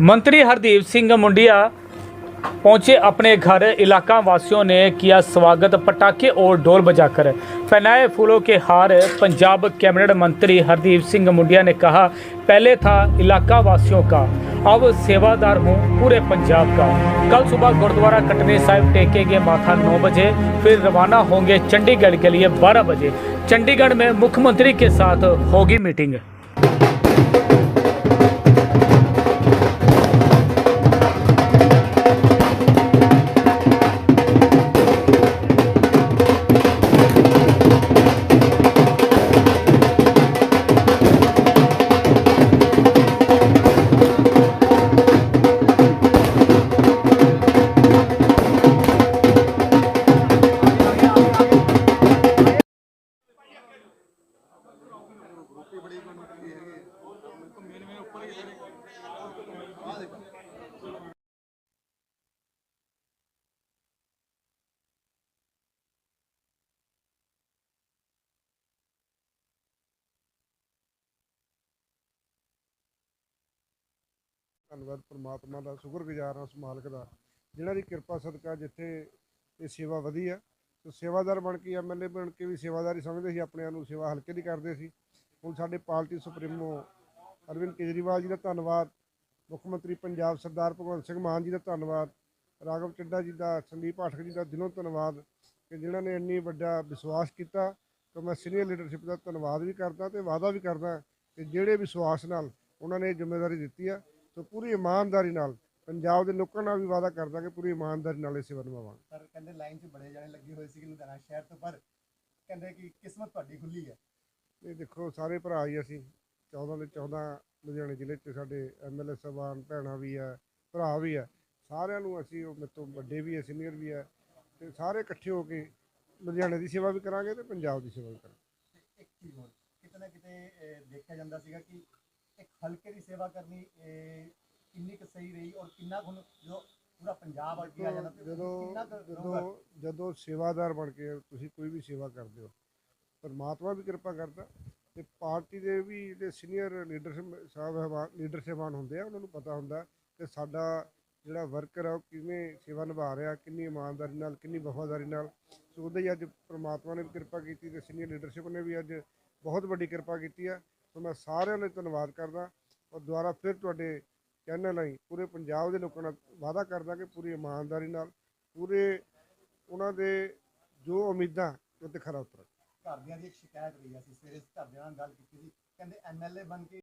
मंत्री हरदीप सिंह मुंडिया पहुँचे अपने घर। इलाका वासियों ने किया स्वागत। पटाखे और ढोल बजाकर पहनाए फूलों के हार। पंजाब कैबिनेट मंत्री हरदीप सिंह मुंडिया ने कहा, पहले था इलाका वासियों का, अब सेवादार हूँ पूरे पंजाब का। कल सुबह गुरुद्वारा कटनी साहिब टेकेंगे माथा 9 बजे, फिर रवाना होंगे चंडीगढ़ के लिए 12 बजे। चंडीगढ़ में मुख्यमंत्री के साथ होगी मीटिंग। ਧੰਨਵਾਦ ਪ੍ਰਮਾਤਮਾ ਦਾ, ਸ਼ੁਕਰਗੁਜ਼ਾਰ ਹਾਂ ਉਸ ਮਾਲਕ ਦਾ। ਜਿਨ੍ਹਾਂ ਦੀ ਕਿਰਪਾ ਸਦਕਾ ਜਿੱਥੇ ਇਹ ਸੇਵਾ ਵਧੀ ਆ ਤੇ ਸੇਵਾਦਾਰ ਬਣ ਕੇ ਐਮਐਲਏ ਬਣ ਕੇ ਵੀ ਸੇਵਾਦਾਰੀ ਸਮਝਦੇ ਸੀ, ਆਪਣੇ ਆਪ ਨੂੰ ਸੇਵਾ ਹਲਕੇ ਦੀ ਕਰਦੇ ਸੀ। ਹੁਣ ਸਾਡੇ ਪਾਰਟੀ ਸੁਪਰੀਮੋ ਅਰਵਿੰਦ ਕੇਜਰੀਵਾਲ ਜੀ ਦਾ ਧੰਨਵਾਦ, ਮੁੱਖ ਮੰਤਰੀ ਪੰਜਾਬ ਸਰਦਾਰ ਭਗਵੰਤ ਸਿੰਘ ਮਾਨ ਜੀ ਦਾ ਧੰਨਵਾਦ, ਰਾਘਵ ਚੱਡਾ ਜੀ ਦਾ, ਸੰਦੀਪ ਪਾਠਕ ਜੀ ਦਾ ਦਿਲੋਂ ਧੰਨਵਾਦ ਕਿ ਜਿਨ੍ਹਾਂ ਨੇ ਇੰਨੀ ਵੱਡਾ ਵਿਸ਼ਵਾਸ ਕੀਤਾ ਤਾਂ ਮੈਂ ਸੀਨੀਅਰ ਲੀਡਰਸ਼ਿਪ ਦਾ ਧੰਨਵਾਦ ਵੀ ਕਰਦਾ ਤੇ ਵਾਅਦਾ ਵੀ ਕਰਦਾ ਕਿ ਜਿਹੜੇ ਵਿਸ਼ਵਾਸ ਨਾਲ ਉਹਨਾਂ ਨੇ ਇਹ ਜ਼ਿੰਮੇਵਾਰੀ ਦਿੱਤੀ ਆ, ਸੋ ਪੂਰੀ ਇਮਾਨਦਾਰੀ ਨਾਲ ਪੰਜਾਬ ਦੇ ਲੋਕਾਂ ਨਾਲ ਵੀ ਵਾਅਦਾ ਕਰਦਾ ਕਿ ਪੂਰੀ ਇਮਾਨਦਾਰੀ ਨਾਲ ਇਹ ਸੇਵਾ ਨਿਭਾਵਾਂਗੇ। ਸਰ ਕਹਿੰਦੇ ਲਾਈਨ 'ਚ ਬੜੇ ਜਾਣੇ ਲੱਗੇ ਹੋਏ ਸੀ ਲੁਧਿਆਣਾ ਸ਼ਹਿਰ ਤੋਂ, ਪਰ ਕਹਿੰਦੇ ਕਿ ਕਿਸਮਤ ਤੁਹਾਡੀ ਖੁੱਲੀ ਹੈ। ਇਹ ਦੇਖੋ ਸਾਰੇ ਭਰਾ ਹੀ ਅਸੀਂ 14 ਦੇ 14 ਲੁਧਿਆਣੇ ਜ਼ਿਲ੍ਹੇ 'ਚ ਸਾਡੇ ਐਮਐਲਏ ਸਾਹਿਬਾਨ ਭੈਣਾਂ ਵੀ ਆ ਭਰਾ ਵੀ ਆ ਸਾਰਿਆਂ ਨੂੰ ਅਸੀਂ ਉਹ ਮੇਰੇ ਤੋਂ ਵੱਡੇ ਵੀ ਆ ਸੀਨੀਅਰ ਵੀ ਆ ਤੇ ਸਾਰੇ ਇਕੱਠੇ ਹੋ ਕੇ ਲੁਧਿਆਣੇ ਦੀ ਸੇਵਾ ਵੀ ਕਰਾਂਗੇ ਤੇ ਪੰਜਾਬ ਦੀ ਸੇਵਾ ਵੀ ਕਰਾਂਗੇ ਇੱਕ ਚੀਜ਼ ਹੋਰ ਕਿਤੇ ਨਾ ਕਿਤੇ ਦੇਖਿਆ ਜਾਂਦਾ ਸੀਗਾ ਕਿ ਇੱਕ ਹਲਕੇ ਦੀ ਸੇਵਾ ਕਰਨੀ ਕਿੰਨੀ ਕੁ ਸਹੀ ਰਹੀ ਔਰ ਕਿੰਨਾ ਕੁ ਜੋ ਪੂਰਾ ਪੰਜਾਬ ਅੱਗੇ ਆ ਜਾਂਦਾ? ਜਦੋਂ ਜਦੋਂ ਸੇਵਾਦਾਰ ਬਣ ਕੇ ਤੁਸੀਂ ਕੋਈ ਵੀ ਸੇਵਾ ਕਰਦੇ ਹੋ ਪਰਮਾਤਮਾ ਵੀ ਕਿਰਪਾ ਕਰਦਾ ਤੇ ਪਾਰਟੀ ਦੇ ਵੀ ਜਿਹੜੇ ਸੀਨੀਅਰ ਲੀਡਰਸ਼ਿਪ ਸਾਹਿਬ ਲੀਡਰ ਸਾਹਿਬਾਨ ਹੁੰਦੇ ਆ, ਉਹਨਾਂ ਨੂੰ ਪਤਾ ਹੁੰਦਾ ਕਿ ਸਾਡਾ ਜਿਹੜਾ ਵਰਕਰ ਆ ਉਹ ਕਿਵੇਂ ਸੇਵਾ ਨਿਭਾ ਰਿਹਾ, ਕਿੰਨੀ ਇਮਾਨਦਾਰੀ ਨਾਲ, ਕਿੰਨੀ ਵਫਾਦਾਰੀ ਨਾਲ। ਸੋ ਉਹਦੇ ਹੀ ਅੱਜ ਪ੍ਰਮਾਤਮਾ ਨੇ ਵੀ ਕਿਰਪਾ ਕੀਤੀ ਤੇ ਸੀਨੀਅਰ ਲੀਡਰਸ਼ਿਪ ਨੇ ਵੀ ਅੱਜ ਬਹੁਤ ਵੱਡੀ ਕਿਰਪਾ ਕੀਤੀ ਆ। ਸੋ ਮੈਂ ਸਾਰਿਆਂ ਲਈ ਧੰਨਵਾਦ ਕਰਦਾ ਔਰ ਦੁਬਾਰਾ ਫਿਰ ਤੁਹਾਡੇ ਚੈਨਲ ਲਈ ਪੂਰੇ ਪੰਜਾਬ ਦੇ ਲੋਕਾਂ ਨਾਲ ਵਾਅਦਾ ਕਰਦਾ ਕਿ ਪੂਰੀ ਇਮਾਨਦਾਰੀ ਨਾਲ, ਪੂਰੇ ਉਹਨਾਂ ਦੇ ਜੋ ਉਮੀਦਾਂ, ਉਹ ਤੇ ਖਰਾ ਉਤਰ ਘਰਦਿਆਂ ਦੀ ਇੱਕ ਸ਼ਿਕਾਇਤ ਰਹੀ ਅਸੀਂ ਸਵੇਰੇ ਘਰਦਿਆਂ ਨਾਲ ਗੱਲ ਕੀਤੀ ਸੀ, ਕਹਿੰਦੇ ਐਮਐਲਏ ਬਣ ਕੇ